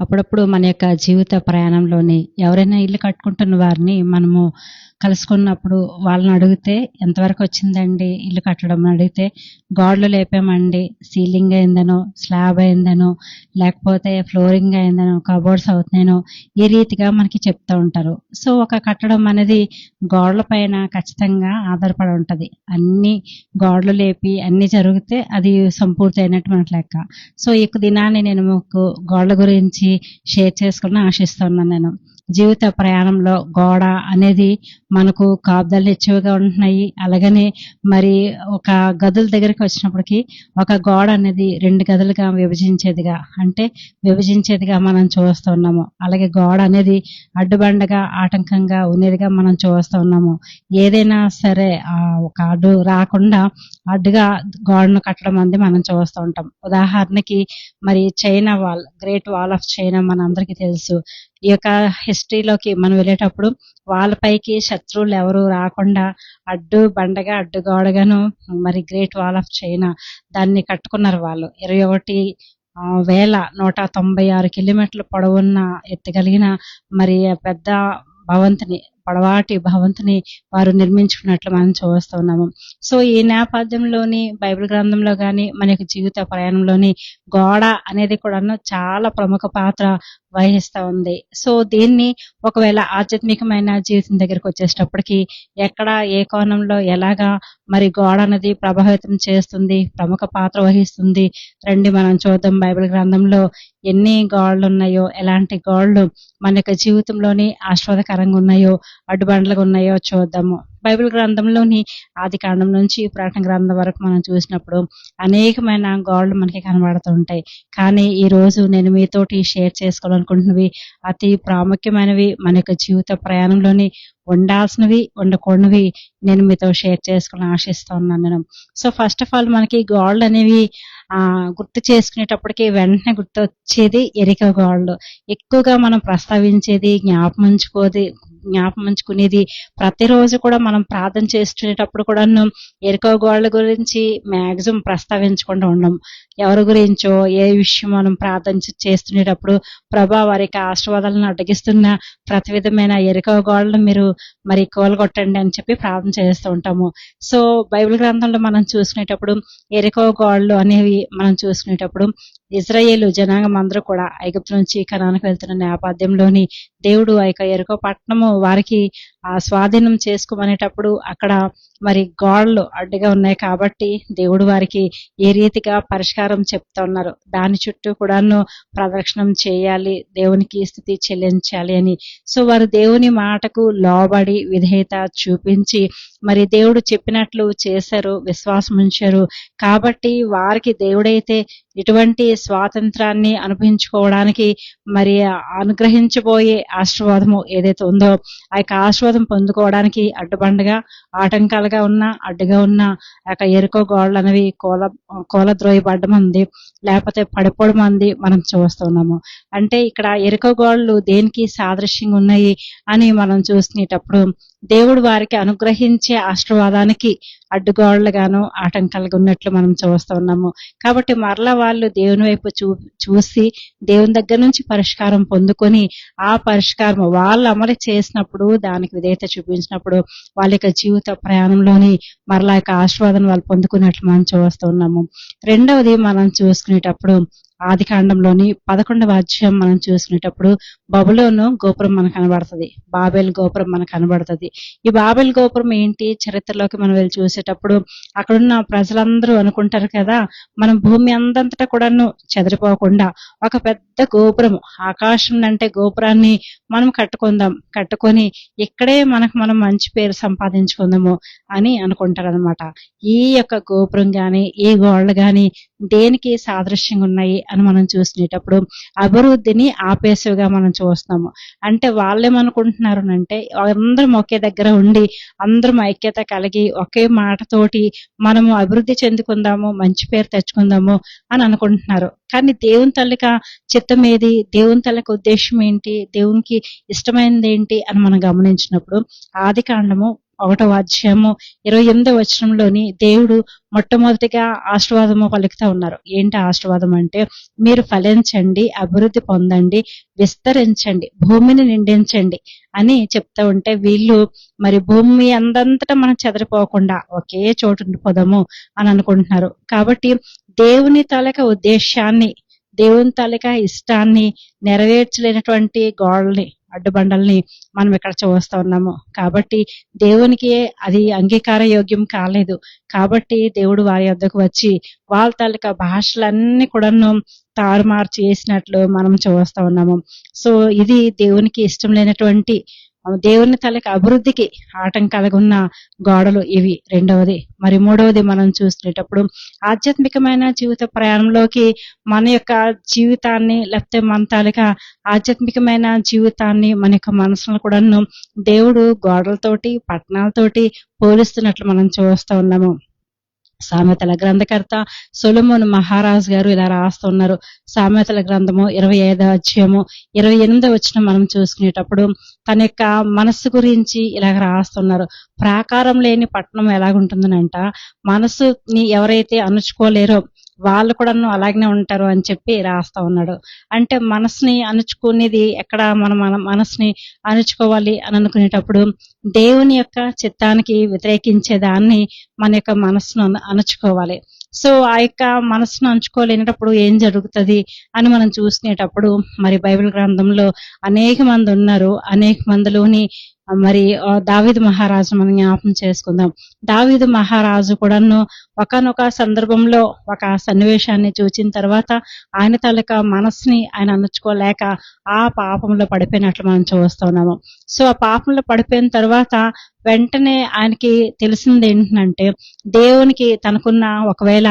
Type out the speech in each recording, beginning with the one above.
అప్పుడప్పుడు మన యొక్క జీవిత ప్రయాణంలోని ఎవరైనా ఇల్లు కట్టుకుంటున్న వారిని మనము కలుసుకున్నప్పుడు వాళ్ళని అడిగితే ఎంతవరకు వచ్చిందండి ఇల్లు కట్టడం? అడిగితే గోడలు లేపామండి. సీలింగ్ అయిందనో స్లాబ్ అయిందనో లేకపోతే ఫ్లోరింగ్ అయిందనో కబోర్డ్స్ అవుతున్నాయనో ఈ రీతిగా మనకి చెప్తూ ఉంటారు. సో ఒక కట్టడం అనేది గోడల పైన ఖచ్చితంగా ఆధారపడి ఉంటుంది. అన్ని గోడలు లేపి అన్ని జరిగితే అది సంపూర్తి అయినట్టు మనకు లెక్క. సో ఈ దినాన్ని నేను మీకు గోడల గురించి షేర్ చేసుకుని ఆశిస్తున్నాను నేను. జీవిత ప్రయాణంలో గోడ అనేది మనకు కాపుదలు ఎక్కువగా ఉంటున్నాయి. అలాగనే మరి ఒక గదుల దగ్గరికి వచ్చినప్పటికీ ఒక గోడ అనేది రెండు గదులుగా విభజించేదిగా అంటే విభజించేదిగా మనం చూస్తున్నాము అలాగే గోడ అనేది అడ్డుబండగా ఆటంకంగా ఉండేదిగా మనం చూస్తూ ఉన్నాము. ఏదైనా సరే ఒక అడ్డు రాకుండా అడ్డుగా గోడను కట్టడం అనేది మనం చూస్తూ ఉంటాం. ఉదాహరణకి మరి China wall great wall of China మన అందరికీ తెలుసు. ఈ యొక్క హిస్టరీలోకి మనం వెళ్ళేటప్పుడు వాళ్ళపైకి శత్రువులు ఎవరు రాకుండా అడ్డు బండగా అడ్డు గోడగాను మరి గ్రేట్ వాల్ ఆఫ్ చైనా దాన్ని కట్టుకున్నారు వాళ్ళు. ఇరవై ఒకటి వేల నూట తొంభై ఆరు కిలోమీటర్ల పొడవున్న ఎత్తగలిగిన మరి పెద్ద భవంతిని పొడవాటి భవంతుని వారు నిర్మించుకున్నట్లు మనం చూస్తున్నాము సో ఈ నేపథ్యంలోని బైబిల్ గ్రంథంలో కానీ మన యొక్క జీవిత ప్రయాణంలోని గోడ అనేది కూడా చాలా ప్రముఖ పాత్ర వహిస్తూ ఉంది. సో దీన్ని ఒకవేళ ఆధ్యాత్మికమైన జీవితం దగ్గరికి వచ్చేటప్పటికి ఎక్కడ ఏ కోణంలో ఎలాగా మరి గోడ అనేది ప్రభావితం చేస్తుంది ప్రముఖ పాత్ర వహిస్తుంది రండి మనం చూద్దాం. బైబిల్ గ్రంథంలో ఎన్ని గోడలు ఉన్నాయో ఎలాంటి గోడలు మన యొక్క జీవితంలోని ఆస్వాదకరంగా ఉన్నాయో అడ్డుబండలుగా ఉన్నాయో చూద్దాము. బైబిల్ గ్రంథంలోని ఆది కాండం నుంచి పురాతన గ్రంథం వరకు మనం చూసినప్పుడు అనేకమైన గోడలు మనకి కనబడుతూ ఉంటాయి కానీ ఈ రోజు నేను మీతోటి షేర్ చేసుకోవాలనుకుంటున్నవి అతి ప్రాముఖ్యమైనవి. మన యొక్క జీవిత ప్రయాణంలోని ఉండాల్సినవి ఉండకూడనివి నేను మీతో షేర్ చేసుకోవాలని ఆశిస్తున్నాను నేను సో ఫస్ట్ ఆఫ్ ఆల్ మనకి గోల్డ్ అనేవి ఆ గుర్తు చేసుకునేటప్పటికి వెంటనే గుర్తు వచ్చేది ఎరిక గోల్డ్ ఎక్కువగా మనం ప్రస్తావించేది జ్ఞాపకం ఉంచుకోది జ్ఞాపకం ఉంచుకునేది ప్రతిరోజు కూడా మనం ప్రార్థన చేసుకునేటప్పుడు కూడా ఎరుకో గోడల గురించి మ్యాక్సిమం ప్రస్తావించకుండా ఉండం. ఎవరి గురించో ఏ విషయం మనం ప్రార్థన చేస్తునేటప్పుడు ప్రభా వారికి ఆశీర్వాదాలను అడ్డగిస్తున్న ప్రతి విధమైన ఎరుకో గోడలను మీరు మరి కోలగొట్టండి అని చెప్పి ప్రార్థన చేస్తూ ఉంటాము. సో బైబిల్ గ్రంథంలో మనం చూసుకునేటప్పుడు ఎరుకో గోడలు అనేవి మనం చూసుకునేటప్పుడు ఇజ్రాయేల్ జనాంగం అందరూ కూడా ఐగుప్తు నుంచి కణానికి వెళ్తున్న నేపథ్యంలోని దేవుడు ఆ యొక్క ఎరుకో పట్టణము వారికి ఆ స్వాధీనం చేసుకోమనేటప్పుడు అక్కడ మరి గోడలు అడ్డుగా ఉన్నాయి కాబట్టి దేవుడు వారికి ఏ రీతిగా పరిష్కారం చెప్తా ఉన్నారు. దాని చుట్టూ కూడాను ప్రదక్షిణం చేయాలి దేవునికి స్థితి చెల్లించాలి అని. సో వారు దేవుని మాటకు లోబడి విధేయత చూపించి మరి దేవుడు చెప్పినట్లు చేశారు విశ్వాసం ఉంచారు. కాబట్టి వారికి దేవుడైతే ఎటువంటి స్వాతంత్రాన్ని అనుభవించుకోవడానికి మరి అనుగ్రహించబోయే ఆశీర్వాదము ఏదైతే ఉందో ఆ యొక్క ఆశీర్వాదం పొందుకోవడానికి అడ్డుబండగా ఆటంకాలుగా ఉన్న అడ్డుగా ఉన్న ఆ యొక్క ఎరుకో గోడలు అనేవి కోల కోల ద్రోయబడ్డం ఉంది లేకపోతే పడిపోవడం అంది మనం చూస్తున్నాము అంటే ఇక్కడ ఎరుకో గోడలు దేనికి సాదృశ్యంగా ఉన్నాయి అని మనం చూసుకునేటప్పుడు దేవుడు వారికి అనుగ్రహించే ఆశీర్వాదానికి అడ్డుగోడలుగాను ఆటంకాలుగా ఉన్నట్లు మనం చూస్తూ ఉన్నాము. కాబట్టి మరలా వాళ్ళు దేవుని వైపు చూ చూసి దేవుని దగ్గర నుంచి పరిష్కారం పొందుకొని ఆ పరిష్కారం వాళ్ళు అమలు చేసినప్పుడు దానికి విధేయత చూపించినప్పుడు వాళ్ళ యొక్క జీవిత ప్రయాణంలోని మరలా యొక్క ఆశీర్వాదం వాళ్ళు పొందుకున్నట్లు మనం చూస్తూ ఉన్నాము. రెండవది మనం చూసుకునేటప్పుడు ఆది కాండంలోని పదకొండవ అధ్యాయం మనం చూసుకునేటప్పుడు బబులోను గోపురం మనకు కనబడుతుంది. బాబెల్ గోపురం మనకు కనబడుతుంది. ఈ బాబెల్ గోపురం ఏంటి? చరిత్రలోకి మనం వెళ్ళి చూసేటప్పుడు అక్కడున్న ప్రజలందరూ అనుకుంటారు కదా మనం భూమి అందంతటా కూడాను చెదిరిపోకుండా ఒక పెద్ద గోపురం ఆకాశం అంటే గోపురాన్ని మనం కట్టుకుందాం కట్టుకొని ఇక్కడే మనకు మనం మంచి పేరు సంపాదించుకుందాము అని అనుకుంటారు అనమాట ఈ యొక్క గోపురం గాని ఈ గోడలు గాని దేనికి సాదృశ్యంగా ఉన్నాయి అని మనం చూసినప్పుడు అభివృద్ధిని ఆపేసివిగా మనం చూస్తాము అంటే వాళ్ళేమనుకుంటున్నారు అంటే అందరం ఒకే దగ్గర ఉండి అందరం ఐక్యత కలిగి ఒకే మాటతోటి మనము అభివృద్ధి చెందుకుందాము మంచి పేరు తెచ్చుకుందాము అని అనుకుంటున్నారు. కానీ దేవుని తల్లిక చిత్తం ఏది? దేవుని తల్లిక ఉద్దేశం ఏంటి? దేవునికి ఇష్టమైనది ఏంటి అని మనం గమనించినప్పుడు ఆది కాండము ఒకటవ అధ్యాయము ఇరవై ఎనిమిదవ వచనంలోని దేవుడు మొట్టమొదటిగా ఆశీర్వాదము పలుకుతా ఉన్నారు. ఏంటి ఆశీర్వాదం అంటే మీరు ఫలించండి అభివృద్ధి పొందండి విస్తరించండి భూమిని నిండించండి అని చెప్తా ఉంటే వీళ్ళు మరి భూమి అందంతటా మనం చెదరిపోకుండా ఒకే చోటు ఉండిపోదాము అని అనుకుంటున్నారు. కాబట్టి దేవుని తాలూకా ఉద్దేశాన్ని దేవుని తాలూకా ఇష్టాన్ని నెరవేర్చలేనటువంటి గోడల్ని అడ్డుబండల్ని మనం ఇక్కడ చూస్తా ఉన్నాము. కాబట్టి దేవునికి అది అంగీకార యోగ్యం కాలేదు. కాబట్టి దేవుడు వారి వద్దకు వచ్చి వాళ్ళ తాలూకా భాషలన్నీ కూడాను తారుమారు చేసినట్లు మనం చూస్తా ఉన్నాము. సో ఇది దేవునికి ఇష్టం లేనటువంటి దేవుని తాలూకా అభివృద్ధికి ఆటంకాలుగా ఉన్న గోడలు ఇవి. రెండవది మరి మూడవది మనం చూసుకునేటప్పుడు ఆధ్యాత్మికమైన జీవిత ప్రయాణంలోకి మన యొక్క జీవితాన్ని లేకపోతే మన తాలూకా ఆధ్యాత్మికమైన జీవితాన్ని మన యొక్క మనసులను కూడాను దేవుడు గోడలతోటి పట్టణాలతోటి పోలిస్తున్నట్లు మనం చూస్తూ ఉన్నాము. సామెతల గ్రంథకర్త సొలమోను మహారాజు గారు ఇలా రాస్తున్నారు సామెతల గ్రంథము ఇరవై ఐదో అధ్యాయము ఇరవై ఎనిమిదో వచ్చిన మనం చూసుకునేటప్పుడు తన యొక్క మనస్సు గురించి ఇలాగ రాస్తున్నారు ప్రాకారం లేని పట్టణం ఎలాగుంటుందనంట? మనసుని ఎవరైతే అణుచుకోలేరో వాళ్ళు కూడా అలాగనే ఉంటారు అని చెప్పి రాస్తా ఉన్నాడు. అంటే మనసుని అణుచుకునేది ఎక్కడ మన మన మనసుని అణుచుకోవాలి అని అనుకునేటప్పుడు దేవుని యొక్క చిత్తానికి వ్యతిరేకించే దాన్ని మన యొక్క మనసును అణుచుకోవాలి. సో ఆ యొక్క మనసును అంచుకోలేనప్పుడు ఏం జరుగుతుంది అని మనం చూసుకునేటప్పుడు మరి బైబిల్ గ్రంథంలో అనేక మంది ఉన్నారు. అనేక మందిలోని మరి ఆ, మహారాజు మనం జ్ఞాపకం చేసుకుందాం. దావిద్ మహారాజు కూడాను ఒకనొక సందర్భంలో ఒక సన్నివేశాన్ని చూచిన తర్వాత ఆయన తాలూకా మనస్సుని ఆయన అణుచుకోలేక ఆ పాపంలో పడిపోయినట్లు మనం చూస్తున్నాము సో ఆ పాపంలో పడిపోయిన తర్వాత వెంటనే ఆయనకి తెలిసింది ఏంటంటే దేవునికి తనకున్న ఒకవేళ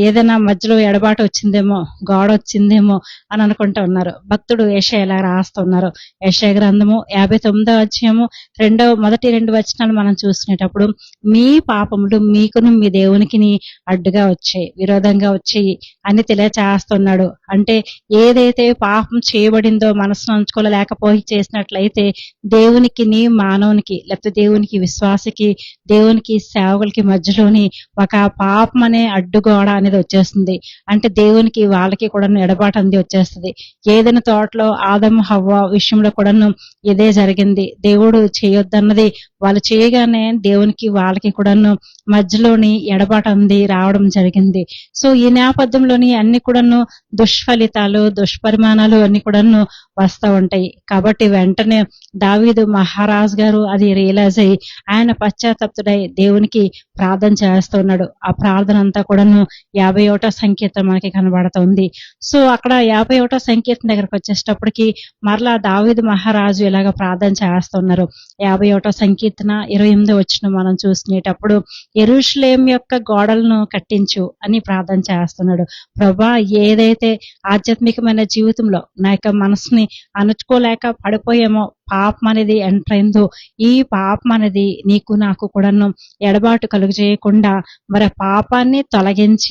ఏదైనా మధ్యలో ఎడబాటు వచ్చిందేమో గోడ వచ్చిందేమో అని అనుకుంటూ ఉన్నారు. భక్తుడు ఏషయ ఇలా రాస్తున్నారు ఏషయ గ్రంథము యాభై తొమ్మిదో అధ్యాయము రెండవ మొదటి రెండు వచనాలు మనం చూసుకునేటప్పుడు మీ పాపములు మీకును మీ దేవునికిని అడ్డుగా వచ్చాయి విరోధంగా వచ్చాయి అని తెలియచేస్తున్నాడు. అంటే ఏదైతే పాపం చేయబడిందో మనసును ఉంచుకోలేకపోయి చేసినట్లయితే దేవునికి మానవునికి లేకపోతే దేవునికి విశ్వాసకి దేవునికి సేవకులకి మధ్యలోని ఒక పాపం అనే అడ్డుగోడ అనేది వచ్చేస్తుంది. అంటే దేవునికి వాళ్ళకి కూడా ఎడబాటు అనేది వచ్చేస్తుంది. ఏదైనా తోటలో ఆదం హవ్వ విషయంలో కూడాను ఇదే జరిగింది. దేవుడు చేయొద్దన్నది వాళ్ళు చేయగానే దేవునికి వాళ్ళకి కూడాను మధ్యలోని ఎడబాటు అంది రావడం జరిగింది. సో ఈ నేపథ్యంలోని అన్ని కూడాను దుష్ఫలితాలు దుష్పరిమాణాలు అన్ని కూడాను వస్తూ ఉంటాయి. కాబట్టి వెంటనే దావీదు మహారాజ్ గారు అది రియలైజ్ అయ్యి ఆయన పశ్చాత్తప్తుడై దేవునికి ప్రార్థన చేస్తున్నాడు ఆ ప్రార్థన అంతా కూడాను యాభై ఒకటో సంకీర్తన మనకి కనబడుతుంది. సో అక్కడ యాభై ఒకటో సంకీర్తన దగ్గరకు వచ్చేటప్పటికి మరలా దావిద్ మహారాజు ఇలాగ ప్రార్థన చేస్తున్నారు. యాభై ఒకటో సంకీర్తన ఇరవై ఎనిమిది వచ్చిన మనం చూసుకునేటప్పుడు ఎరుషులేం యొక్క గోడలను కట్టించు అని ప్రార్థన చేస్తున్నాడు. ప్రభా ఏదైతే ఆధ్యాత్మికమైన జీవితంలో నా యొక్క మనసుని అణుచుకోలేక పడిపోయామో పాపం అనేది ఎంటర్ అయిందో ఈ పాపం అనేది నీకు నాకు కూడాను ఎడబాటు కలుగు చేయకుండా మరి పాపాన్ని తొలగించి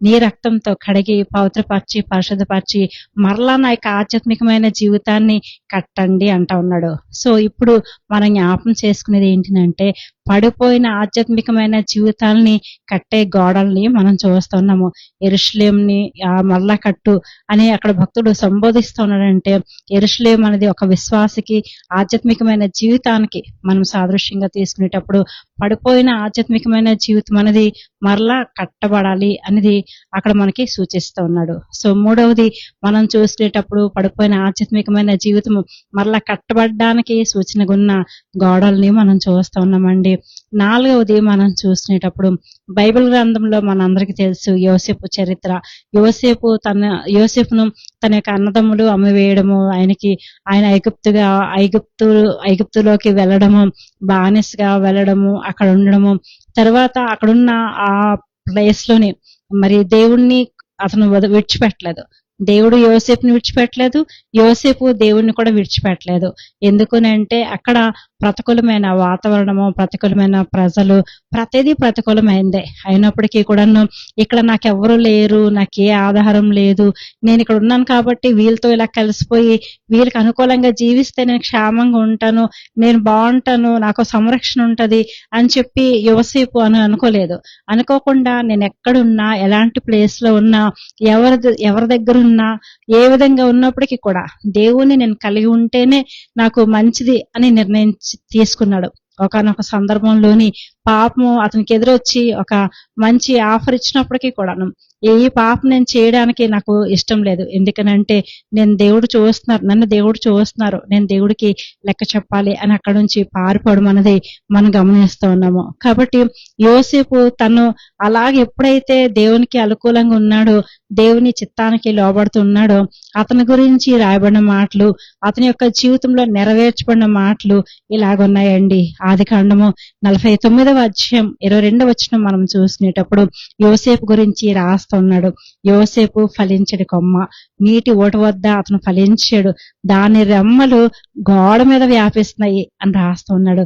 నీ రక్తంతో కడిగి పవిత్రపరిచి పరిశుద్ధపరిచి మరలా నా యొక్క ఆధ్యాత్మికమైన జీవితాన్ని కట్టండి అంటా ఉన్నాడు. సో ఇప్పుడు మనం జ్ఞాపం చేసుకునేది ఏంటంటే పడిపోయిన ఆధ్యాత్మికమైన జీవితాల్ని కట్టే గోడల్ని మనం చూస్తున్నాము. ఎరుషులేంని ఆ మరలా కట్టు అని అక్కడ భక్తుడు సంబోధిస్తున్నాడంటే ఎరుషులేం అనేది ఒక విశ్వాసకి ఆధ్యాత్మికమైన జీవితానికి మనం సాదృశ్యంగా తీసుకునేటప్పుడు పడిపోయిన ఆధ్యాత్మికమైన జీవితం అనేది మరలా కట్టబడాలి అనేది అక్కడ మనకి సూచిస్తూ ఉన్నాడు సో మూడవది మనం చూసేటప్పుడు పడిపోయిన ఆధ్యాత్మికమైన జీవితం మరలా కట్టబడడానికి సూచనగా ఉన్న గోడల్ని మనం చూస్తూ ఉన్నామండి నాలుగవది మనం చూసినప్పుడు బైబిల్ గ్రంథంలో మనందరికీ తెలుసు యోసేపు చరిత్ర. యోసేపు తన యోసేపును తన యొక్క అన్నదమ్ములు అమ్మివేయడము ఆయనకి ఆయన ఐగుప్తుగా ఐగుప్తు ఐగుప్తులోకి వెళ్ళడము బానిసగా వెళ్ళడము అక్కడ ఉండడము. తర్వాత అక్కడున్న ఆ ప్లేస్లోని మరి దేవుణ్ణి అతను విడిచిపెట్టలేదు. దేవుడు యోసేపుని విడిచిపెట్టలేదు. యోసేపు దేవుణ్ణి కూడా విడిచిపెట్టలేదు. ఎందుకనంటే అక్కడ ప్రతికూలమైన వాతావరణము ప్రతికూలమైన ప్రజలు ప్రతిదీ ప్రతికూలమైందే. అయినప్పటికీ కూడాను ఇక్కడ నాకెవ్వరూ లేరు నాకు ఏ ఆధారం లేదు. నేను ఇక్కడ ఉన్నాను కాబట్టి వీళ్ళతో ఇలా కలిసిపోయి వీళ్ళకి అనుకూలంగా జీవిస్తే నేను క్షేమంగా ఉంటాను నేను బాగుంటాను నాకు సంరక్షణ ఉంటది అని చెప్పి యువసేపు అని అనుకోలేదు. అనుకోకుండా నేను ఎక్కడున్నా ఎలాంటి ప్లేస్లో ఉన్నా ఎవరి ఎవరి దగ్గర ఉన్నా ఏ విధంగా ఉన్నప్పటికీ కూడా దేవుణ్ణి నేను కలిగి ఉంటేనే నాకు మంచిది అని నిర్ణయించ తీసుకున్నాడు. ఒకనొక సందర్భంలోని పాపము అతనికి ఎదురొచ్చి ఒక మంచి ఆఫర్ ఇచ్చినప్పటికీ కూడాను ఈ పాపం నేను చేయడానికి నాకు ఇష్టం లేదు. ఎందుకనంటే నేను దేవుడు చూస్తున్నారు నన్ను దేవుడు చూస్తున్నారు నేను దేవుడికి లెక్క చెప్పాలి అని అక్కడ నుంచి పారిపోవడం అనేది మనం గమనిస్తూ ఉన్నాము. కాబట్టి యోసేపు తను అలాగే ఎప్పుడైతే దేవునికి అనుకూలంగా ఉన్నాడో దేవుని చిత్తానికి లోబడుతున్నాడో అతని గురించి రాయబడిన మాటలు అతని యొక్క జీవితంలో నెరవేర్చబడిన మాటలు ఇలాగున్నాయండి. ఆది కాండము నలభై తొమ్మిదవ అధ్యాయం ఇరవై రెండవ వచ్చిన మనం చూసినప్పుడు యోసేపు గురించి రాస్తున్నాడు. యోసేపు ఫలించడు కొమ్మ నీటి ఓట వద్ద అతను ఫలించాడు. దాని రెమ్మలు గోడ మీద వ్యాపిస్తున్నాయి అని రాస్తున్నాడు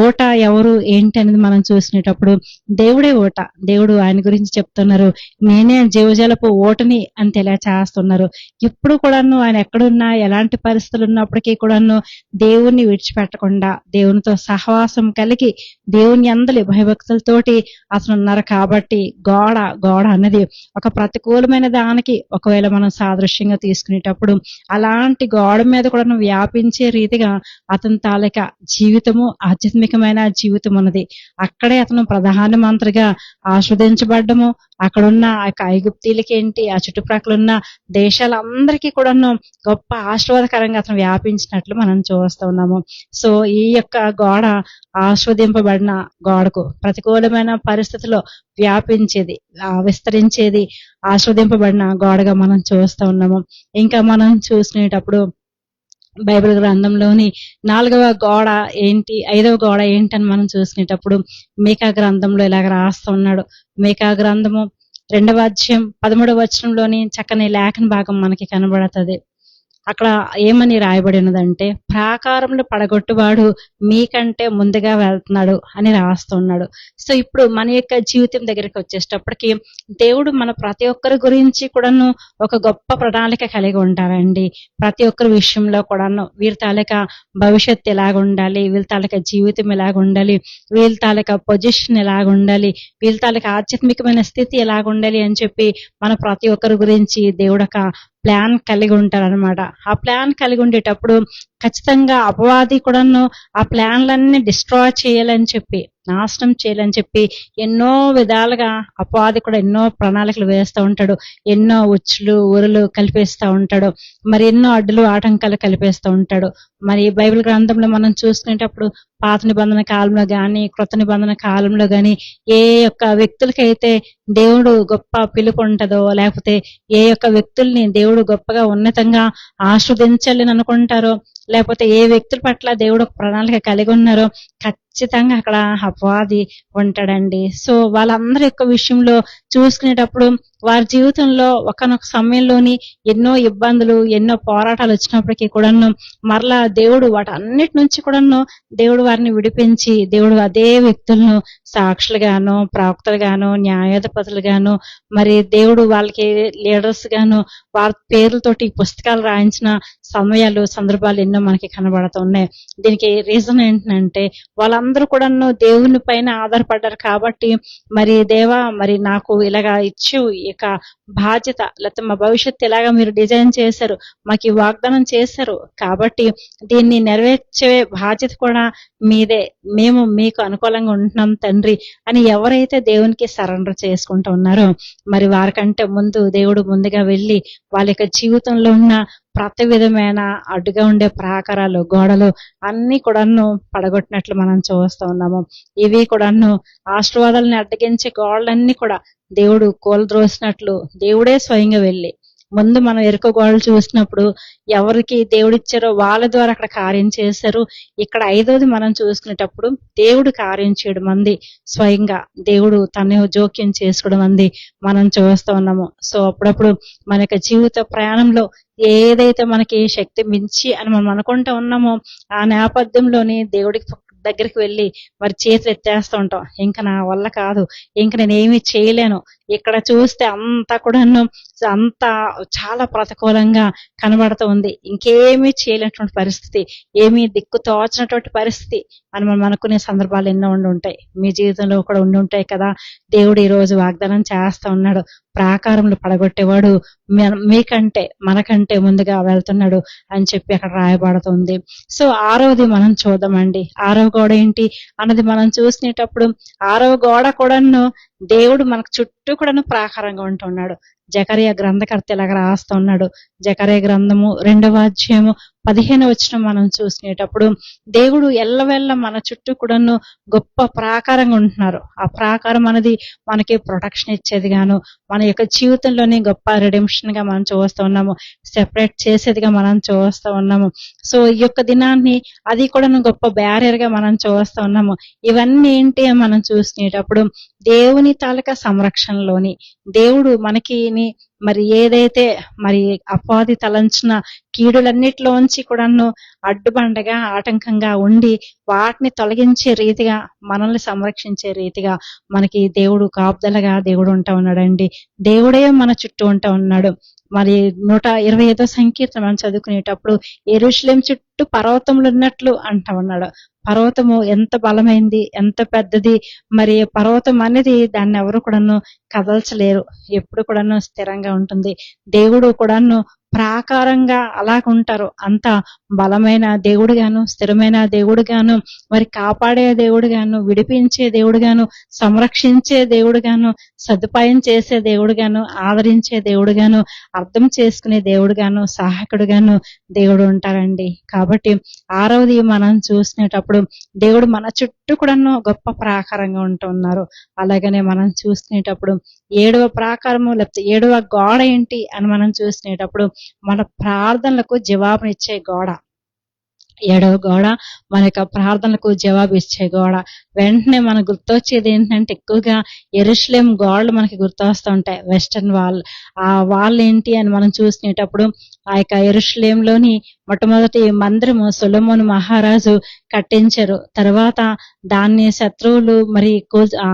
ఓట ఎవరు ఏంటి అనేది మనం చూసినప్పుడు దేవుడే ఓట దేవుడు ఆయన గురించి చెప్తున్నారు. నేనే జీవజలపు ఓటని అని తెలియచేస్తున్నారు ఇప్పుడు కూడాను ఆయన ఎక్కడున్నా ఎలాంటి పరిస్థితులు ఉన్నప్పటికీ కూడాను దేవుణ్ణి విడిచిపెట్టకుండా దేవునితో సహవాసం కలిగి దేవుని అందలి భయభక్తులతోటి అతను ఉన్నారు కాబట్టి గోడ గోడ అన్నది ఒక ప్రతికూలమైన దానికి ఒకవేళ మనం సాదృశ్యంగా తీసుకునేటప్పుడు అలాంటి గోడ మీద కూడా వ్యాపించే రీతిగా అతని తాలూకా జీవితము ఆధ్యాత్మికమైన జీవితం ఉన్నది అక్కడే అతను ప్రధాన మంత్రిగా ఆస్వాదించబడ్డము. అక్కడున్న ఆ యొక్క ఐగుప్తీలకి ఏంటి ఆ చుట్టుప్రక్కల ఉన్న దేశాలందరికీ కూడాను గొప్ప ఆశీర్వాదకరంగా అతను వ్యాపించినట్లు మనం చూస్తూ ఉన్నాము. సో ఈ యొక్క గోడ ఆస్వాదింపబడిన గోడకు ప్రతికూలమైన పరిస్థితిలో వ్యాపించేది విస్తరించేది ఆస్వాదింపబడిన గోడగా మనం చూస్తూ ఉన్నాము. ఇంకా మనం చూసినప్పుడు బైబిల్ గ్రంథంలోని నాలుగవ గోడ ఏంటి ఐదవ గోడ ఏంటి అని మనం చూసినప్పుడు మేకా గ్రంథంలో ఇలాగ రాస్తున్నాడు మేకా గ్రంథము రెండవ అధ్యాయం పదమూడవ వచనంలోని చక్కని లేఖన భాగం మనకి కనబడుతుంది. అక్కడ ఏమని రాయబడి ఉన్నదంటే ప్రాకారంలో పడగొట్టువాడు మీకంటే ముందుగా వెళ్తున్నాడు అని రాస్తున్నాడు సో ఇప్పుడు మన యొక్క జీవితం దగ్గరికి వచ్చేటప్పటికి దేవుడు మన ప్రతి ఒక్కరి గురించి కూడాను ఒక గొప్ప ప్రణాళిక కలిగి ఉంటారండి. ప్రతి ఒక్కరి విషయంలో కూడాను వీరి తాలూకా భవిష్యత్తు ఎలాగ ఉండాలి వీళ్ళ తాలూకా జీవితం ఎలాగ ఉండాలి వీళ్ళ తాలూక పొజిషన్ ఎలాగ ఉండాలి వీళ్ళ తాలూకా ఆధ్యాత్మికమైన స్థితి ఎలాగ ఉండాలి అని చెప్పి మన ప్రతి ఒక్కరి గురించి దేవుడు ఒక ప్లాన్ కలిగి ఉంటారనమాట ఆ ప్లాన్ కలిగి ఉండేటప్పుడు ఖచ్చితంగా అపవాది కూడాను ఆ ప్లాన్లన్నీ డిస్ట్రాయ్ చేయాలని చెప్పి నాశనం చేయాలని చెప్పి ఎన్నో విధాలుగా అపవాది కూడా ఎన్నో ప్రణాళికలు వేస్తూ ఉంటాడు. ఎన్నో ఉచ్చులు ఊరులు కలిపేస్తూ ఉంటాడు. మరి ఎన్నో అడ్డులు ఆటంకాలు కలిపేస్తూ ఉంటాడు. మరి బైబిల్ గ్రంథంలో మనం చూసుకునేటప్పుడు పాత నిబంధన కాలంలో కానీ కృత నిబంధన కాలంలో కానీ ఏ యొక్క వ్యక్తులకైతే దేవుడు గొప్ప పిలుపు ఉంటుందో లేకపోతే ఏ యొక్క వ్యక్తుల్ని దేవుడు గొప్పగా ఉన్నతంగా ఆస్వాదించాలని అనుకుంటారో లేకపోతే ఏ వ్యక్తుల పట్ల దేవుడు ఒక ప్రణాళిక కలిగి ఉన్నారో ఖచ్చితంగా అక్కడ అపవాది ఉంటాడండి. సో వాళ్ళందరి యొక్క విషయంలో చూసుకునేటప్పుడు వారి జీవితంలో ఒకనొక సమయంలోని ఎన్నో ఇబ్బందులు ఎన్నో పోరాటాలు వచ్చినప్పటికీ కూడాను మరలా దేవుడు వాటన్నిటి నుంచి కూడాను దేవుడు వారిని విడిపించి దేవుడు అదే వ్యక్తులను సాక్షులుగాను ప్రవక్తలుగాను న్యాయాధిపతులుగాను మరి దేవుడు వాళ్ళకి లీడర్స్ గాను వారి పేర్లతోటి పుస్తకాలు రాయించిన సమయాలు సందర్భాలు ఎన్నో మనకి కనబడుతున్నాయి. దీనికి రీజన్ ఏంటంటే వాళ్ళందరూ కూడా దేవుని పైన ఆధారపడ్డారు కాబట్టి మరి దేవా మరి నాకు ఇలాగా ఇచ్చు ఇక బాధ్యత లేకపోతే మా భవిష్యత్తు ఇలాగా మీరు డిజైన్ చేశారు మాకు ఈ వాగ్దానం చేశారు కాబట్టి దీన్ని నెరవేర్చే బాధ్యత కూడా మీదే. మేము మీకు అనుకూలంగా ఉంటున్నాం తండ్రి అని ఎవరైతే దేవునికి సరెండర్ చేసుకుంటూ ఉన్నారో మరి వారికంటే ముందు దేవుడు ముందుగా వెళ్ళి వాళ్ళ యొక్క జీవితంలో ఉన్న ప్రతి విధమైన అడ్డుగా ఉండే ప్రాకారాలు గోడలు అన్ని కూడాను పడగొట్టినట్లు మనం చూస్తూ ఉన్నాము. ఇవి కూడాను ఆశీర్వాదాలని అడ్డగించే గోడలన్నీ కూడా దేవుడు కూలద్రోసినట్లు దేవుడే స్వయంగా వెళ్ళి ముందు మనం ఎరుక గోడలు చూసినప్పుడు ఎవరికి దేవుడు ఇచ్చారో వాళ్ళ ద్వారా అక్కడ కార్యం చేశారు. ఇక్కడ ఐదోది మనం చూసుకునేటప్పుడు దేవుడు కార్యం చేయడం మంది స్వయంగా దేవుడు తన జోక్యం చేసుకోవడం అంది. మనం చూస్తూ ఉన్నాము. సో అప్పుడప్పుడు మన యొక్క జీవిత ప్రయాణంలో ఏదైతే మనకి శక్తి మించి అని మనం అనుకుంటూ ఉన్నామో ఆ నేపథ్యంలోని దేవుడికి దగ్గరికి వెళ్ళి మరి చేతులు ఎత్తేస్తూ ఉంటాం. ఇంకా నా వల్ల కాదు. ఇంకా నేను ఏమీ చేయలేను. ఇక్కడ చూస్తే అంతా కూడాను అంతా చాలా ప్రతికూలంగా కనబడుతూ ఉంది. ఇంకేమీ చేయలేనటువంటి పరిస్థితి ఏమీ దిక్కు తోచినటువంటి పరిస్థితి అని మనం అనుకునే సందర్భాలు ఎన్నో ఉండి ఉంటాయి. మీ జీవితంలో కూడా ఉండి ఉంటాయి కదా. దేవుడు ఈ రోజు వాగ్దానం చేస్తా ఉన్నాడు. ప్రాకారములు పడగొట్టేవాడు మన- మీకంటే మనకంటే ముందుగా వెళ్తున్నాడు అని చెప్పి అక్కడ రాయబడుతుంది. సో ఆరవది మనం చూద్దామండి. ఆరవ గోడ ఏంటి? అన్నది మనం చూసినప్పుడు ఆరవ గోడ కూడాను దేవుడు మనకు చుట్టూ కూడాను ప్రాకారంగా ఉంటున్నాడు జకరియా గ్రంథకర్త ఇలాగ రాస్తా ఉన్నాడు. జకరియా గ్రంథము రెండవ అధ్యాయము పదిహేను వచ్చిన మనం చూసినప్పుడు దేవుడు ఎల్లవెల్ల మన చుట్టూ కూడాను గొప్ప ప్రాకారంగా ఉంటున్నారు. ఆ ప్రాకారం అనేది మనకి ప్రొటెక్షన్ ఇచ్చేది గాను మన యొక్క జీవితంలోని గొప్ప రిడెంప్షన్గా మనం చూస్తూ ఉన్నాము. సెపరేట్ చేసేదిగా మనం చూస్తూ ఉన్నాము. సో ఈ యొక్క దినాన్ని అది కూడా గొప్ప బ్యారియర్గా మనం చూస్తూ ఉన్నాము. ఇవన్నీ ఏంటి అని మనం చూసినప్పుడు దేవుని తాలూకా సంరక్షణలోని దేవుడు మనకి మరి ఏదైతే మరి అపాధి తలంచిన కీడులన్నిటిలోంచి కూడాను అడ్డుబండగా ఆటంకంగా ఉండి వాటిని తొలగించే రీతిగా మనల్ని సంరక్షించే రీతిగా మనకి దేవుడు కాపుదలగా దేవుడు ఉంటా ఉన్నాడండి. దేవుడే మన చుట్టూ ఉంటా ఉన్నాడు. మరి నూట ఇరవై ఐదో సంకీర్తన మనం చదువుకునేటప్పుడు ఎరుషులేం చుట్టూ పర్వతములు ఉన్నట్లు అంటా ఉన్నాడు. పర్వతము ఎంత బలమైంది ఎంత పెద్దది మరి పర్వతం అనేది దాన్ని ఎవరు కూడాను కదల్చలేరు. ఎప్పుడు కూడాను స్థిరంగా ఉంటుంది. దేవుడు కూడాను ప్రాకారంగా అలాగుంటారు. అంత బలమైన దేవుడుగాను స్థిరమైన దేవుడుగాను మరి కాపాడే దేవుడుగాను విడిపించే దేవుడుగాను సంరక్షించే దేవుడుగాను సదుపాయం చేసే దేవుడుగాను ఆదరించే దేవుడుగాను అర్థం చేసుకునే దేవుడుగాను సహాయకుడుగాను దేవుడు ఉంటారండి. కాబట్టి ఆరవది మనం చూసినప్పుడు దేవుడు మన చుట్టూ చుట్టూ కూడాను గొప్ప ప్రాకారంగా ఉంటున్నారు అలాగనే మనం చూసుకునేటప్పుడు ఏడవ ప్రాకారము లేకపోతే ఏడవ గోడ ఏంటి అని మనం చూసుకునేటప్పుడు మన ప్రార్థనలకు జవాబునిచ్చే గోడ. ఏడవ గోడ. మన యొక్క ప్రార్థనలకు జవాబిచ్చే గోడ. వెంటనే మనకు గుర్తొచ్చేది ఏంటంటే ఎక్కువగా ఎరుషలేం గోడలు మనకి గుర్తొస్తూ ఉంటాయి. Western wall. ఆ వాల్ ఏంటి అని మనం చూసినప్పుడు ఆ యొక్క ఎరుస్లేంలోని మొట్టమొదటి మందిరము సులమోను మహారాజు కట్టించారు. తర్వాత దాన్ని శత్రువులు మరి ఆ,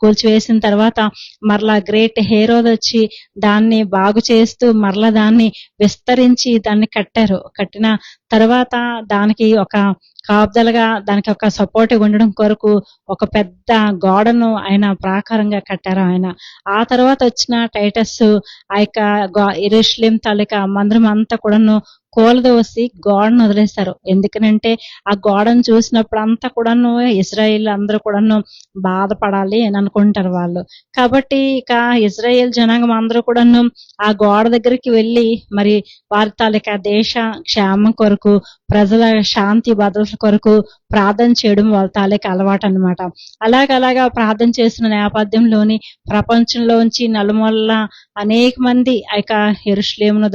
కూల్చివేసిన తర్వాత మరలా గ్రేట్ హేరోద్ వచ్చి దాన్ని బాగు చేస్తూ మరలా దాన్ని విస్తరించి దాన్ని కట్టారు. కట్టిన తర్వాత దానికి ఒక కాపుదలుగా దానికి ఒక సపోర్ట్ ఉండడం కొరకు ఒక పెద్ద గోడను ఆయన ప్రాకారంగా కట్టారు ఆయన. ఆ తర్వాత వచ్చిన టైటస్ ఆ యొక్క ఇరుష్లిం తాలూకా మందిరం అంతా కూడాను కూలదోసి గోడను వదిలేస్తారు. ఎందుకనంటే ఆ గోడను చూసినప్పుడు అంతా కూడాను ఇజ్రాయిల్ అందరూ కూడాను బాధపడాలి అని అనుకుంటారు వాళ్ళు. కాబట్టి ఇక ఇజ్రాయిల్ జనాంగం అందరూ కూడాను ఆ గోడ దగ్గరికి వెళ్ళి మరి వారి తాలూకా దేశ క్షేమం కొరకు ప్రజల శాంతి భద్రతల కొరకు ప్రార్థన చేయడం వాళ్ళ తాలూకా అలవాటు అనమాట అలాగలాగా ప్రార్థన చేసిన నేపథ్యంలోని ప్రపంచంలోంచి నలుమూలల అనేక మంది ఆ యొక్క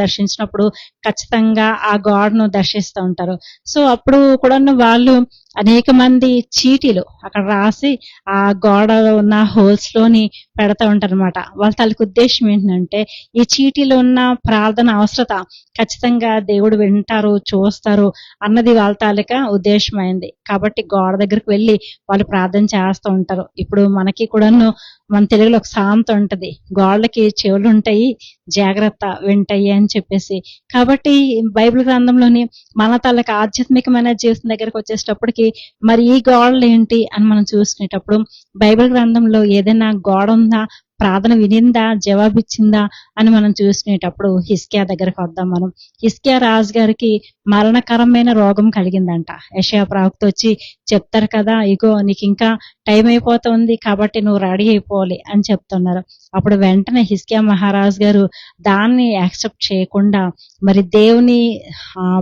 దర్శించినప్పుడు ఖచ్చితంగా ఆ గాడ్ను దర్శిస్తూ ఉంటారు. సో అప్పుడు కూడా వాళ్ళు అనేక మంది చీటీలు అక్కడ రాసి ఆ గోడ ఉన్న హోల్స్లోని పెడతా ఉంటారనమాట వాళ్ళ తలకి ఉద్దేశం ఏంటంటే ఈ చీటీలో ఉన్న ప్రార్థన అవసరత ఖచ్చితంగా దేవుడు వింటారు చూస్తారు అన్నది వాళ్ళ తాలూకా ఉద్దేశమైంది. కాబట్టి గోడ దగ్గరికి వెళ్ళి వాళ్ళు ప్రార్థన చేస్తూ ఉంటారు. ఇప్పుడు మనకి కూడాను మన తెలుగులో ఒక సామెత ఉంటది గోడలకి చెవులు ఉంటాయి జాగ్రత్త వింటాయి అని చెప్పేసి. కాబట్టి బైబిల్ గ్రంథంలోని మన తాలూకా ఆధ్యాత్మికమైన జీవితం దగ్గరకు వచ్చేటప్పటికి మరి ఈ గోడలు ఏంటి అని మనం చూసుకునేటప్పుడు బైబిల్ గ్రంథంలో ఏదైనా గోడ ఉందా ప్రార్థన వినిందా జవాబిచ్చిందా అని మనం చూసుకునేటప్పుడు హిస్కియా దగ్గరకు వద్దాం మనం. హిస్కియా రాజు గారికి మరణకరమైన రోగం కలిగిందంట. యషయా ప్రాక్త వచ్చి చెప్తారు కదా ఇగో నీకు ఇంకా టైం అయిపోతుంది కాబట్టి నువ్వు రెడీ అయిపోవాలి అని చెప్తున్నారు. అప్పుడు వెంటనే హిస్కియా మహారాజ్ గారు దాన్ని యాక్సెప్ట్ చేయకుండా మరి దేవుని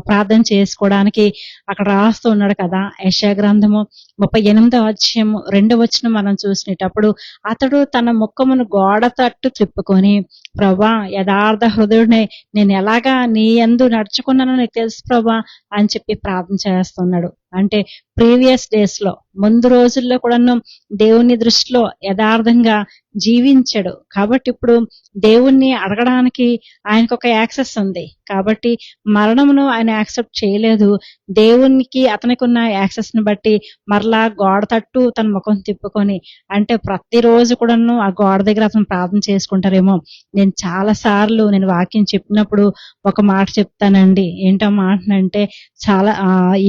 ప్రార్థన చేసుకోవడానికి అక్కడ రాస్తూ ఉన్నాడు కదా. యశా గ్రంథము ముప్పై ఎనిమిదో అధ్యాయము రెండో వచ్చిన మనం చూసినప్పుడు అతడు తన ముఖమును గోడ తట్టు త్రిప్పుకొని ప్రభా యథార్థ హృదయుడిని నేను ఎలాగా నీ ఎందు నడుచుకున్నానో నీకు తెలుసు ప్రభా అని చెప్పి ప్రార్థన చేస్తున్నాడు. అంటే ప్రీవియస్ డేస్లో ముందు రోజుల్లో కూడాను దేవుని దృష్టిలో యథార్థంగా జీవించాడు. కాబట్టి ఇప్పుడు దేవుణ్ణి అడగడానికి ఆయనకు ఒక యాక్సెస్ ఉంది. కాబట్టి మరణమును ఆయన యాక్సెప్ట్ చేయలేదు. దేవునికి అతనికి ఉన్న యాక్సెస్ని బట్టి మరలా గోడ తట్టు తన ముఖం తిప్పుకొని అంటే ప్రతిరోజు కూడాను ఆ గోడ దగ్గర అతను ప్రార్థన చేసుకుంటారేమో. నేను చాలా సార్లు నేను వాక్యం చెప్పినప్పుడు ఒక మాట చెప్తానండి. ఏంటో మాట అంటే చాలా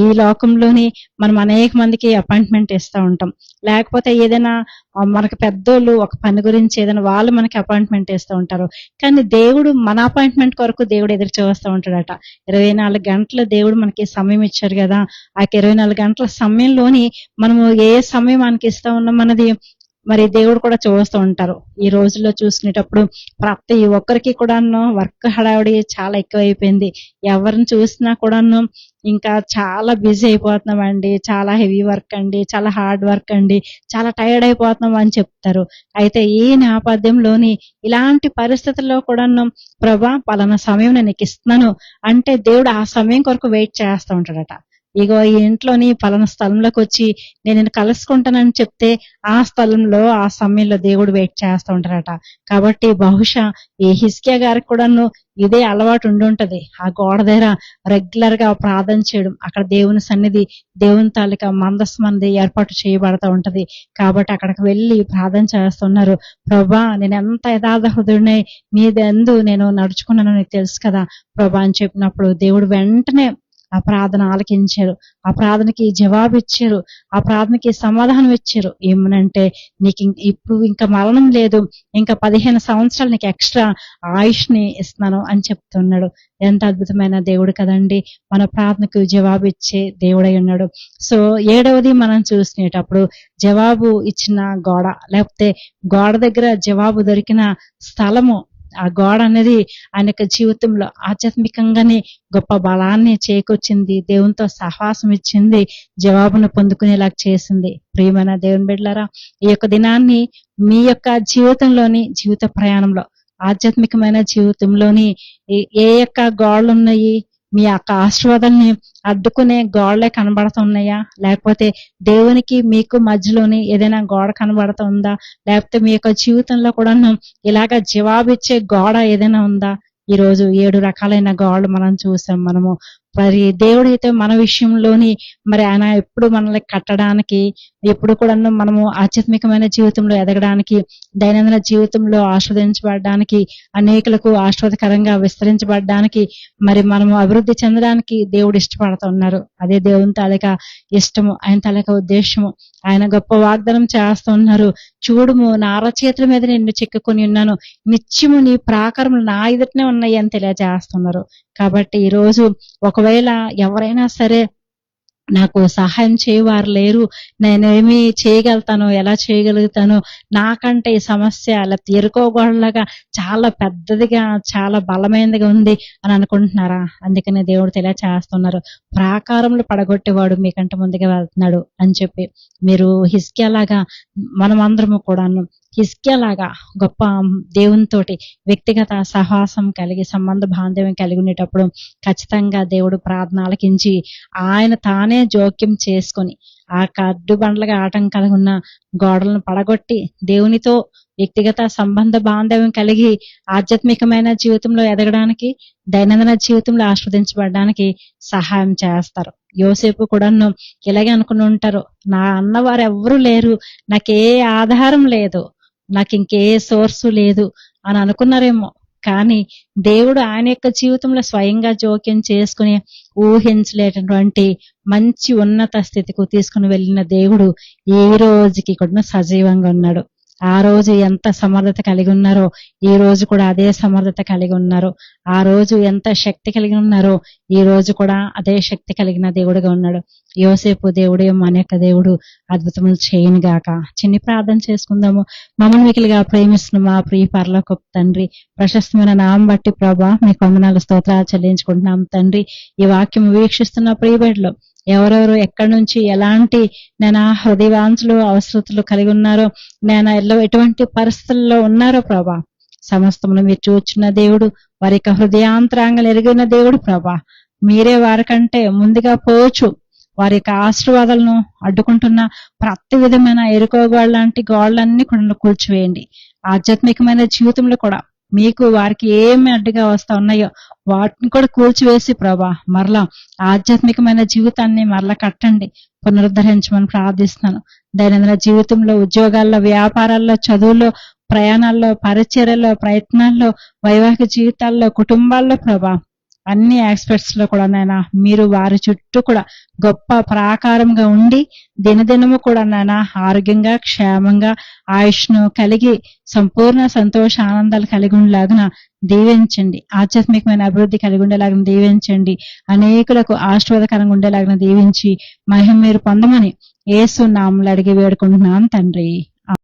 ఈ లోకంలో అని మనం అనేక మందికి అపాయింట్మెంట్ ఇస్తూ ఉంటాం. లేకపోతే ఏదైనా మనకు పెద్దోళ్ళు ఒక పని గురించి ఏదైనా వాళ్ళు మనకి అపాయింట్మెంట్ ఇస్తూ ఉంటారు. కానీ దేవుడు మన అపాయింట్మెంట్ కొరకు దేవుడు ఎదురు చూస్తూ ఉంటాడట. ఇరవై నాలుగు గంటల దేవుడు మనకి సమయం ఇచ్చారు కదా. ఆ ఇరవై నాలుగు గంటల సమయంలోని మనము ఏ సమయం మనకి ఇస్తా ఉన్నాం అన్నది మరి దేవుడు కూడా చూస్తూ ఉంటారు. ఈ రోజుల్లో చూసుకునేటప్పుడు ప్రతి ఒక్కరికి కూడాను వర్క్ హడావిడి చాలా ఎక్కువైపోయింది. ఎవరిని చూసినా కూడాను ఇంకా చాలా బిజీ అయిపోతున్నాం అండి. చాలా హెవీ వర్క్ అండి. చాలా హార్డ్ వర్క్ అండి. చాలా టైర్డ్ అయిపోతున్నాం అని చెప్తారు. అయితే ఈ నేపథ్యంలోని ఇలాంటి పరిస్థితుల్లో కూడా ప్రభా పలానా సమయం నేను ఇస్తున్నాను. అంటే దేవుడు ఆ సమయం కొరకు వెయిట్ చేస్తూ ఉంటాడట. ఇగో ఈ ఇంట్లోని పలానా స్థలంలోకి వచ్చి నేను కలుసుకుంటానని చెప్తే ఆ స్థలంలో ఆ సమయంలో దేవుడు వెయిట్ చేస్తూ ఉంటారట. కాబట్టి బహుశా ఈ హిస్కియా గారికి కూడాను ఇదే అలవాటు ఉండి ఉంటది. ఆ గోడ దగ్గర రెగ్యులర్గా ప్రార్థన చేయడం అక్కడ దేవుని సన్నిధి దేవుని తాలూకా మందస్సు మంది ఏర్పాటు చేయబడతా ఉంటది. కాబట్టి అక్కడికి వెళ్ళి ప్రార్థన చేస్తున్నారు. ప్రభా నేను ఎంత యథార్థ హృదయుడిని మీద ఎందు నేను నడుచుకున్నానో నీకు తెలుసు కదా. ప్రభా అని చెప్పినప్పుడు దేవుడు వెంటనే ఆ ప్రార్థన ఆలకించారు. ఆ ప్రార్థనకి జవాబు ఇచ్చారు ఆ ప్రార్థనకి సమాధానం ఇచ్చారు ఏమనంటే నీకు ఇప్పుడు ఇంకా మరణం లేదు. ఇంకా పదిహేను సంవత్సరాలు నీకు ఎక్స్ట్రా ఆయుష్ని ఇస్తున్నాను అని చెప్తున్నాడు. ఎంత అద్భుతమైన దేవుడు కదండి. మన ప్రార్థనకు జవాబు ఇచ్చే దేవుడై ఉన్నాడు. సో ఏడవది మనం చూసుకునేటప్పుడు జవాబు ఇచ్చిన గోడ లేకపోతే గోడ దగ్గర జవాబు దొరికిన స్థలము ఆ గోడ అనేది ఆయన యొక్క జీవితంలో ఆధ్యాత్మికంగానే గొప్ప బలాన్ని చేకూర్చింది. దేవునితో సహవాసం ఇచ్చింది. జవాబును పొందుకునేలాగా చేసింది. ప్రియమైన దేవుని బిడ్డలారా ఈ యొక్క దినాన్ని మీ యొక్క జీవితంలోని జీవిత ప్రయాణంలో ఆధ్యాత్మికమైన జీవితంలోని ఏ- ఏ యొక్క గోడలు ఉన్నాయి మీ యొక్క ఆశీర్వాదాన్ని అడ్డుకునే గోడలే కనబడుతున్నాయా? లేకపోతే దేవునికి మీకు మధ్యలోని ఏదైనా గోడ కనబడుతుందా? లేకపోతే మీ యొక్క జీవితంలో కూడా ఇలాగ జవాబిచ్చే గోడ ఏదైనా ఉందా? ఈ రోజు ఏడు రకాలైన గోడలు మనం చూసాం. మనము మరి దేవుడైతే అయితే మన విషయంలోని మరి ఆయన ఎప్పుడు మనల్ని కట్టడానికి ఎప్పుడు కూడా మనము ఆధ్యాత్మికమైన జీవితంలో ఎదగడానికి దైనందిన జీవితంలో ఆస్వాదించబడడానికి అనేకులకు ఆస్వాదకరంగా విస్తరించబడడానికి మరి మనము అభివృద్ధి చెందడానికి దేవుడు ఇష్టపడుతున్నారు అదే దేవుని తాలూకా ఇష్టము ఆయన తాలూకా ఉద్దేశము. ఆయన గొప్ప వాగ్దానం చేస్తున్నారు చూడుము నా అరచేతుల మీద నిన్ను చిక్కుకొని ఉన్నాను. నిత్యము నీ ప్రాకారములు నా ఎదుటనే ఉన్నాయి అని తెలియజేస్తున్నారు. కాబట్టి ఈ రోజు ఒకవేళ ఎవరైనా సరే నాకు సహాయం చేయవారు లేరు నేనేమి చేయగలుగుతాను ఎలా చేయగలుగుతాను నాకంటే ఈ సమస్య అలా తీరుకోగలగా చాలా పెద్దదిగా చాలా బలమైనదిగా ఉంది అని అనుకుంటున్నారా? అందుకనే దేవుడు చేస్తున్నారు ప్రాకారంలో పడగొట్టేవాడు మీకంటే ముందుగా వెళ్తున్నాడు అని చెప్పి. మీరు హిస్కియాలాగా మనమందరము కూడాను హిస్కియాలాగా గొప్ప దేవునితోటి వ్యక్తిగత సహవాసం కలిగి సంబంధ బాంధవ్యం కలిగి ఉండేటప్పుడు ఖచ్చితంగా దేవుడు ప్రార్థన ఆలకించి ఆయన తానే జోక్యం చేసుకొని ఆ కడ్డు బండలుగా ఆటంకాలుగా ఉన్న గోడలను పడగొట్టి దేవునితో వ్యక్తిగత సంబంధ బాంధవ్యం కలిగి ఆధ్యాత్మికమైన జీవితంలో ఎదగడానికి దైనందిన జీవితంలో ఆస్వాదించబడడానికి సహాయం చేస్తారు. యోసేపు కూడాను ఇలాగే అనుకుని ఉంటారు నా అన్నవారు ఎవ్వరూ లేరు నాకే ఆధారం లేదు నాకు ఇంకే సోర్సు లేదు అని అనుకున్నారేమో కానీ దేవుడు ఆయన యొక్క జీవితంలో స్వయంగా జోక్యం చేసుకుని ఊహించలేటటువంటి మంచి ఉన్నత స్థితికి తీసుకుని వెళ్ళిన దేవుడు ఈ రోజుకి కూడా సజీవంగా ఉన్నాడు. ఆ రోజు ఎంత సమర్థత కలిగి ఉన్నారో ఈ రోజు కూడా అదే సమర్థత కలిగి ఉన్నారు. ఆ రోజు ఎంత శక్తి కలిగి ఉన్నారో ఈ రోజు కూడా అదే శక్తి కలిగిన దేవుడుగా ఉన్నాడు. యోసేపు దేవుడే మన యొక్క దేవుడు అద్భుతములు చేయను గాక. చిన్ని ప్రార్థన చేసుకుందాము. మమ్మల్ని మికిలిగా ప్రేమిస్తున్న మా ప్రియ పరలోకపు తండ్రి ప్రశస్తమైన నామం బట్టి ప్రభా మీ కొందనాలు స్తోత్రాలు చెల్లించుకుంటున్నాం తండ్రి. ఈ వాక్యం వీక్షిస్తున్న ప్రియబిడ్డలో ఎవరెవరు ఎక్కడి నుంచి ఎలాంటి నేను హృదయవాంఛలు అవసరతలు కలిగి ఉన్నారో నేను ఎల్లో ఎటువంటి పరిస్థితుల్లో ఉన్నారో ప్రభా. సమస్తమును మీరు చూచిన దేవుడు వారి యొక్క హృదయాంతరాంగం ఎరిగిన దేవుడు ప్రభా. మీరే వారికంటే ముందుగా పోవచ్చు. వారి యొక్క ఆశీర్వాదాలను అడ్డుకుంటున్న ప్రతి విధమైన ఎరుకోగోళ్ళ లాంటి గోళ్ళన్నీ కూడా కూల్చివేయండి. ఆధ్యాత్మికమైన జీవితంలో కూడా మీకు వారికి ఏమి అడ్డుగా వస్తా ఉన్నాయో వాటిని కూడా కూల్చివేసి ప్రభా మరలా ఆధ్యాత్మికమైన జీవితాన్ని మరలా కట్టండి పునరుద్ధరించమని ప్రార్థిస్తున్నాను. దైనందిన జీవితంలో ఉద్యోగాల్లో వ్యాపారాల్లో చదువుల్లో ప్రయాణాల్లో పరిచర్యలో ప్రయత్నాల్లో వైవాహిక జీవితాల్లో కుటుంబాల్లో ప్రభా అన్ని ఆస్పెక్ట్స్లో కూడా నాయన మీరు వారి చుట్టూ కూడా గొప్ప ప్రాకారంగా ఉండి దినదినము కూడా నాయన ఆరోగ్యంగా క్షేమంగా ఆయుష్ను కలిగి సంపూర్ణ సంతోష ఆనందాలు కలిగి ఉండేలాగున దీవించండి. ఆధ్యాత్మికమైన అభివృద్ధి కలిగి ఉండేలాగా దీవించండి. అనేకులకు ఆశీర్వాదకరంగా ఉండేలాగా దీవించి మహిమ మీరు పొందమని ఏసు నామలు అడిగి వేడుకుంటున్నాను తండ్రి.